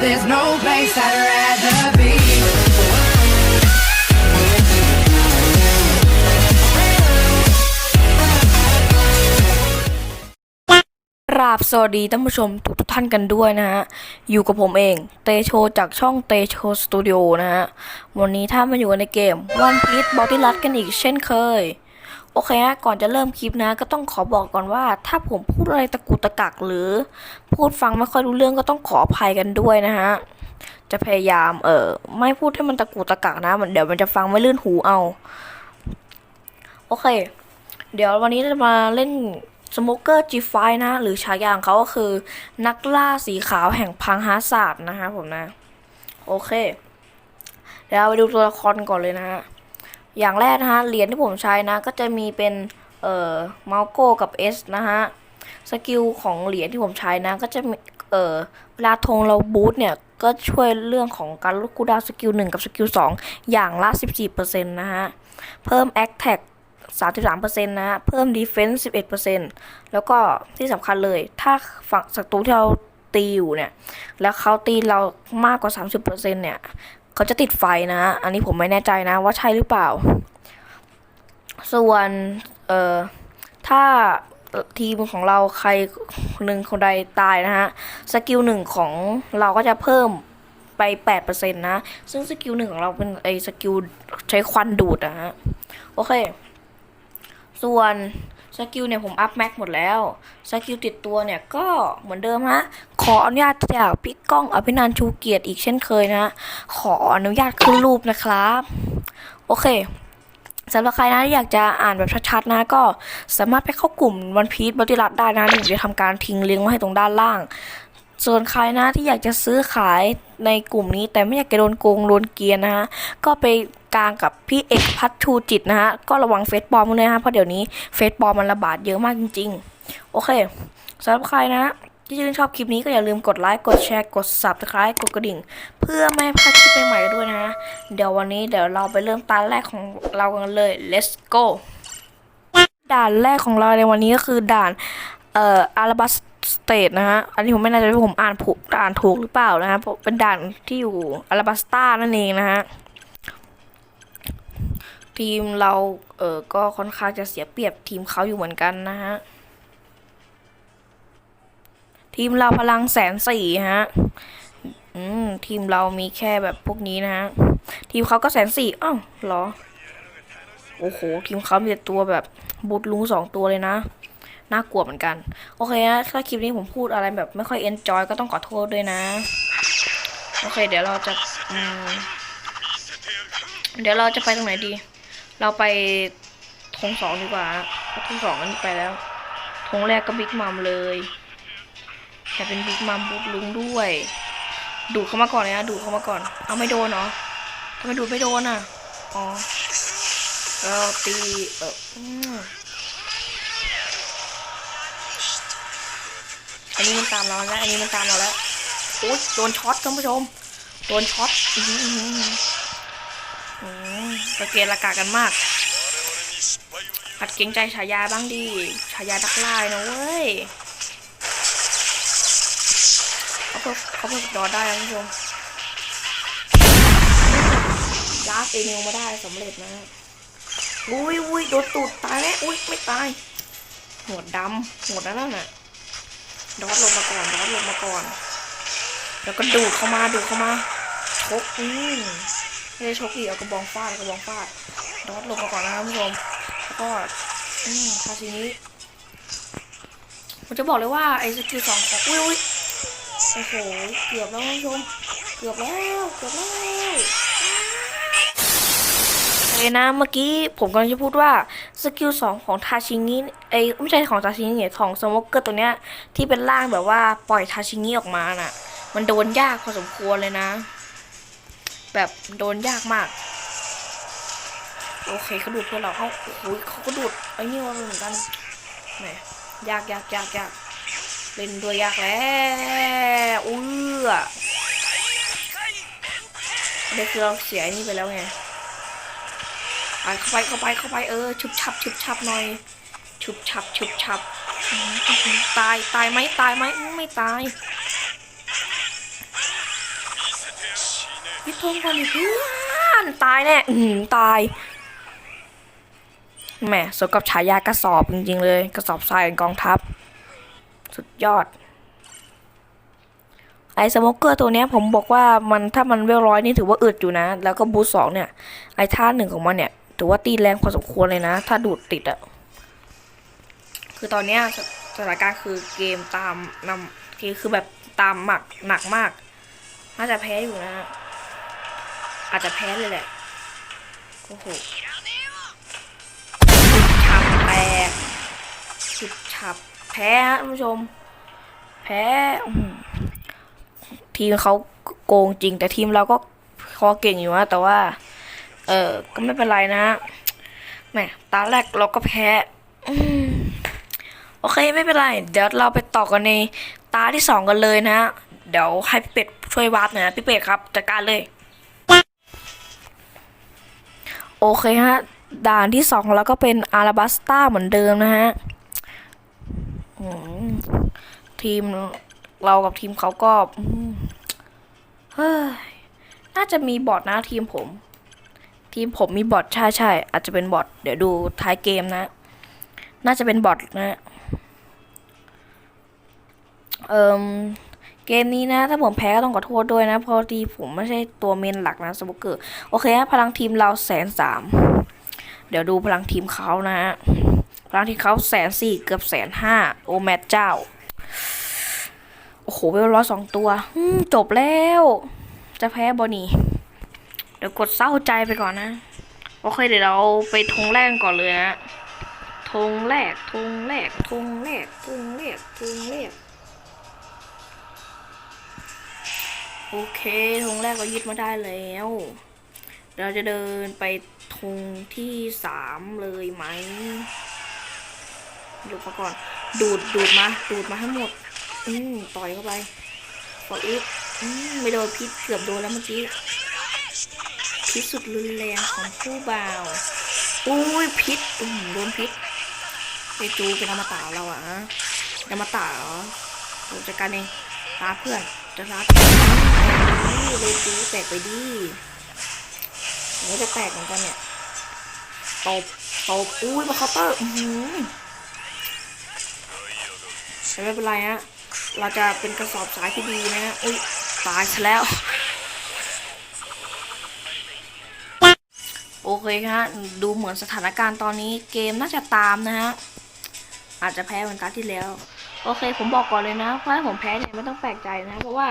There's no place I'd rather be. กราบสวัสดีท่านผู้ชมทุกท่านกันด้วยนะฮะ อยู่กับผมเอง เตโชจากช่องเตโชสตูดิโอนะฮะ วันนี้ถ้ามาอยู่กันในเกม One Piece Body l u t กันอีกเช่นเคย โอเคฮะก่อนจะเริ่มคลิปนะ ก็ต้องขอบอกก่อนว่า ถ้าผมพูดอะไรตะกุตะกักหรือ พูดฟังไม่ค่อยรู้เรื่องก็ต้องขออภัยกันด้วยนะฮะ จะพยายามเออไม่พูดให้มันตะกุตะกักนะมันเดี๋ยวมันจะฟังไม่ลื่นหูเอา โอเค เดี๋ยววันนี้จะมาเล่นสโมเกอร์จีไฟนะ หรือฉายาของเขาก็คือ นักล่าสีขาวแห่งพังฮาศาสตร์นะฮะผมนะ โอเค เดี๋ยวเราไปดูตัวละครก่อนเลยนะฮะ อย่างแรกนะฮะเหรียญที่ผมใช้นะ ก็จะมีเป็นเอ่อมาโก้กับ S นะฮะสกิลของเหรียญที่ผมใช้นะ ก็จะมีเอ่อเวลาธงเราบูทเนี่ยก็ช่วยเรื่องของการลดคูดาวสกิล1กับสกิล2อย่างละ 14%นะฮะ เพิ่ม a c t a c 33%นะฮะ เพิ่ม defense 11%แล้วก็ที่สำคัญเลย ถ้าฝั่งศัตรูที่เราตีอยู่เนี่ย แล้วเขาตีเรามากกว่า 30%เนี่ย เขาจะติดไฟนะฮะอันนี้ผมไม่แน่ใจนะว่าใช่หรือเปล่า ส่วนเอ่อถ้าทีมของเราใครหนึ่งคนใดตายนะฮะ สกิลหนึ่งของเราก็จะเพิ่มไป 8%นะ ซึ่งสกิลหนึ่งของเราเป็นไอสกิลใช้ควันดูดนะฮะ โอเค ส่วนสกิลเนี่ยผมอัพแม็กหมดแล้ว สกิลติดตัวเนี่ยก็เหมือนเดิมฮะ ขออนุญาตจากพี่ก้องอภินันชูเกียรติอีกเช่นเคยนะ ขออนุญาตขึ้นรูปนะครับ โอเคสำหรับใครนะที่อยากจะอ่านแบบชัดๆนะ ก็สามารถไปเข้ากลุ่มวันพี e บติรัตได้นะเดี๋ยวทำการทิ้งลิงก์ไว้ให้ตรงด้านล่าง ส่วนใครนะที่อยากจะซื้อขายในกลุ่มนี้แต่ไม่อยากจะโดนโกงโดนเกียนนะฮะก็ไปกลางกับพี่เอกพัฒชูจิตนะฮะก็ระวังเฟซปลอมด้วยนะฮะเพราะเดี๋ยวนี้เฟซปลอมมันระบาดเยอะมากจริง ๆ โอเคสำหรับใครนะที่ชื่นชอบคลิปนี้ก็อย่าลืมกดไลค์กดแชร์กด subscribe กดกระดิ่ง เพื่อไม่ให้พลาดคลิปใหม่ๆด้วยนะ เดี๋ยววันนี้เดี๋ยวเราไปเริ่มตาแรกของเรากันเลย let's go ด่านแรกของเราในวันนี้ก็คือด่านเอ่ออาราบัส สเตทนะฮะ อันนี้ผมไม่แน่ใจว่าผมอ่านผูกอ่านถูกหรือเปล่านะฮะเพราะเป็นด่านที่อยู่อาราบัสตานั่นเองนะฮะ ทีมเราเออก็ค่อนข้างจะเสียเปรียบทีมเขาอยู่เหมือนกันนะฮะ ทีมเราพลังแสนสี่ฮะอืมทีมเรามีแค่แบบพวกนี้นะฮะ ทีมเขาก็แสนสี่อ้าวเหรอ โอ้โห ทีมเขามีแต่ตัวแบบบูทลุงสองตัวเลยนะ น่ากลัวเหมือนกัน โอเคนะถ้าคลิปนี้ผมพูดอะไรแบบไม่ค่อยเอนจอยก็ต้องขอโทษด้วยนะ โอเค เดี๋ยวเราจะเดี๋ยวเราจะไปตรงไหนดี เราไปธงสองดีกว่าเพราะธงสองอันนี้ไปแล้วธงแรกก็บิ๊กมัมเลยแต่เป็นบิ๊กมัมบูทลุงด้วย ดูเข้ามาก่อนเลยนะดูเข้ามาก่อน เอาไม่โดนเหรอทำไมดูไม่โดนอะ อ๋อเราตีเออ อันนี้มันตามเราแล้ว อันนี้มันตามเราแล้วโอ๊ยโดนช็อตท่านผู้ชม โดนช็อตอือหืออื้อหืออืมตะเกียกระกากันมากหัดเกรงใจฉายาบ้างดิฉายาดักลายนะเว้ยเขาเพิ่มเขาเพิ่มดอได้ท่านผู้ชมลากเอนิวมาได้สำเร็จนะอุ้ยอุ้ยโดนตูดตายแล้วอุ้ยไม่ตายหัวดำหัวนั่นน่ะ ดอดลงมาก่อนดอดลงมาก่อน แล้วก็ดูดเข้ามาดูดเข้ามาชกอืมไม่ได้ชกอีกเอากระบองฟาดเอากระบองฟาดดอดลงมาก่อนนะครับผู้ชมแล้วก็อืมคาทีนี้ผมจะบอกเลยว่าไอ้สกิลสองของอุ้ยอุ้ยโอ้โหเกือบแล้วท่านผู้ชมเกือบแล้วเกือบแล้วเลยนะเมื่อกี้ผมกำลังจะพูดว่า สกิลสองของทาชิงิไอยไม่ใช่ของทาชิงิเนี่ยของสโมกเกอร์ตัวเนี้ยที่เป็นร่างแบบว่าปล่อยทาชิงิออกมาน่ะ มันโดนยากพอสมควรเลยนะ แบบโดนยากมาก โอเคเขาดูดเพื่อเราเขาโอ้โหเขาก็ดูดไอ้นี่มาเหมือนกันแหมยากยากยากยากเล่นด้วยากแล้วอุ้อเด็กคือเราเสียนี่ไปแล้วไง อะเข้าไปเข้าไปเข้าไปเออชุบชับชุบชับหน่อย ชุบชับชุบชับตายตายไหมตายไหมไม่ตายยึดธงก่อนดิเพื่อนตายแน่อืตายแหมสมกับฉายากระสอบจริงๆเลยกระสอบทรายกองทัพ สุดยอด ไอ้สโมเกอร์ตัวเนี้ยผมบอกว่ามันถ้ามันเวลร้อยนี่ถือว่าอึดอยู่นะ แล้วก็บูสสองเนี่ย ไอท่าหนึ่งของมันเนี่ย ถือว่าตีแรงพอสมควรเลยนะ ถ้าดูดติดอะคือตอนเนี้ยสสถานการณ์คือเกมตามนำคือคือแบบตามหมักหนักมาก น่าจะแพ้อยู่นะ อาจจะแพ้เลยแหละโอ้โหฉับแตกฉุดฉับแพ้ฮะท่านผู้ชม แพ้ทีมเขาโกงจริง แต่ทีมเราก็คอเก่งอยู่นะแต่ว่า เออ ก็ไม่เป็นไรนะแหมตาแรกเราก็แพ้อโอเคไม่เป็นไร เดี๋ยวเราไปต่อกันในตาที่สองกันเลยนะ เดี๋ยวให้พี่เป็ดช่วยวาร์ปหน่อยนะพี่เป็ดครับจัดการเลย โอเคฮะด่านที่สองแล้วก็เป็นอาราบัสต้าเหมือนเดิมนะฮะทีมเรากับทีมเขาก็เฮ้ยน่าจะมีบอทนะทีมผม ทีมผมมีบอทใช่ใช่อาจจะเป็นบอทเดี๋ยวดูท้ายเกมนะ น่าจะเป็นบอทนะเอ่มเกมนี้นะ ถ้าผมแพ้ก็ต้องขอโทษด้วยนะ เพราะดีผมไม่ใช่ตัวเมนหลักนะสบุกเกอร์โอเคฮะพลังทีมเราแสนสามเดี๋ยวดูพลังทีมเขานะฮะพลังทีมเขาแสนสี่เกือบแสนห้าโอแมทเจ้า โอ้โหเวลร้อยสองตัวจบแล้ว จะแพ้บอนี่ เดี๋ยวกดเศร้าใจไปก่อนนะ โอเคเดี๋ยวเราไปธงแรกก่อนเลยนะธงแรกธงแรกธงแรกธงแรกธงแรกโอเคธงแรกเรายึดมาได้แล้ว เราจะเดินไปธงที่สามเลยไหมดูมาก่อน ดูดดูดมา ดูดมาให้หมด อืมต่อยเข้าไปต่อยอีกอืมไม่โดนพิษเกือบโดนแล้วเมื่อกี้ พิษสุดรุนแรงของผู้บ่าว อุ้ยพิษอืมโดนพิษไปจูเป็นอมตะเราอะฮะอมตะเหรอผมจัดการเองตาเพื่อนจะรัดนี่เลยจูแตกไปดิเดี๋ยจะแตกเหมือนกันเนี่ยตบตบอุ้ยมาเคาน์เตอร์อือหือไม่เป็นไรฮะเราจะเป็นกระสอบสายที่ดีนะฮะอุ้ยตายซะแล้ว โอเคฮะดูเหมือนสถานการณ์ตอนนี้เกมน่าจะตามนะฮะอาจจะแพ้เหมือนตาที่แล้ว โอเค ผมบอกก่อนเลยนะเพราะถ้าผมแพ้เนี่ยไม่ต้องแปลกใจนะ เพราะว่า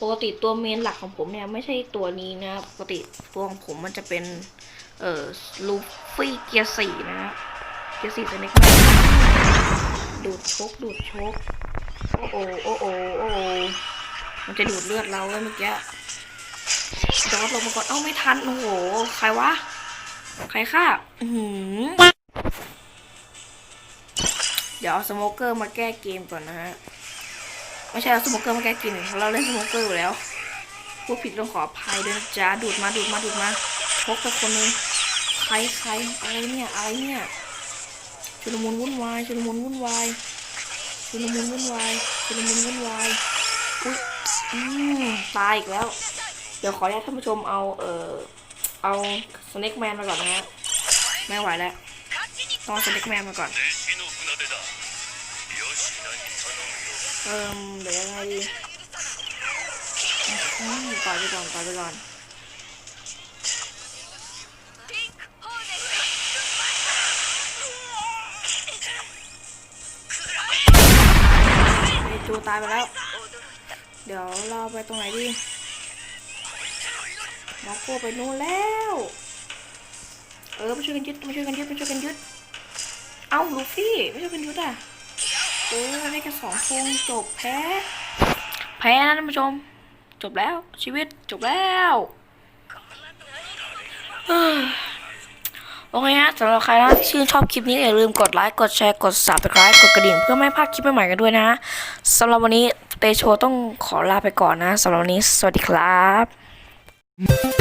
ปกติตัวเมนหลักของผมเนี่ยไม่ใช่ตัวนี้นะปกติตัวของผมมันจะเป็นเอ่อลูฟี่เกียร์สี่นะฮะเกียร์สี่สเน็กแมนดูดชกดูดชกโอ้โอโอ้โอโอ้โอมันจะดูดเลือดเราเลยเมื่อกี้จอดลงมาก่อนเอ้าไม่ทันโอ้โหใครวะ ใครฆ่าเดี๋ยวเอาสโมเกอร์มาแก้เกมก่อนนะฮะ ไม่ใช่เอาสโมเกอร์มาแก้เกมเราเล่นสโมเกอร์อยู่แล้วพูดผิดต้องขออภัยด้วยนะจ้าดูดมาดูดมาดูดมาชกไปคนนึงใครใครอะไรเนี่ยอะไรเนี่ยชุลมุนวุ่นวายชุลมุนวุ่นวายชุลมุนวุ่นวายชุลมุนวุ่นวายอุ้ยอืมตายอีกแล้ว เดี๋ยวขออนุญาตท่านผู้ชมเอาเอ่อ เอาสเน็กแมนมาก่อนนะฮะไม่ไหวแล้วต้องสเน็กแมนมาก่อนเอิ่มเดี๋ยวยังไงดีอืมต่อไปก่อนต่อไปก่อนไอจูตายไปแล้ว เดี๋ยวเราไปตรงไหนดี มาโก้ไปนู่นแล้ว เออมาช่วยกันยึดมาช่วยกันยึดมาช่วยกันยึด เอ้าลูฟี่ไม่ช่วยกันยึดอะ เออได้แค่สองคงจบแพ้ แพ้นะท่านผู้ชม จบแล้วชีวิตจบแล้วโอเคฮะสำหรับใครนะที่ชื่นชอบคลิปนี้อย่าลืมกดไลค์กดแชร์กด subscribe กดกระดิ่งเพื่อไม่พลาดคลิปใหม่ๆกันด้วยนะสำหรับวันนี้เตโชต้องขอลาไปก่อนนะสำหรับวันนี้สวัสดีครับ you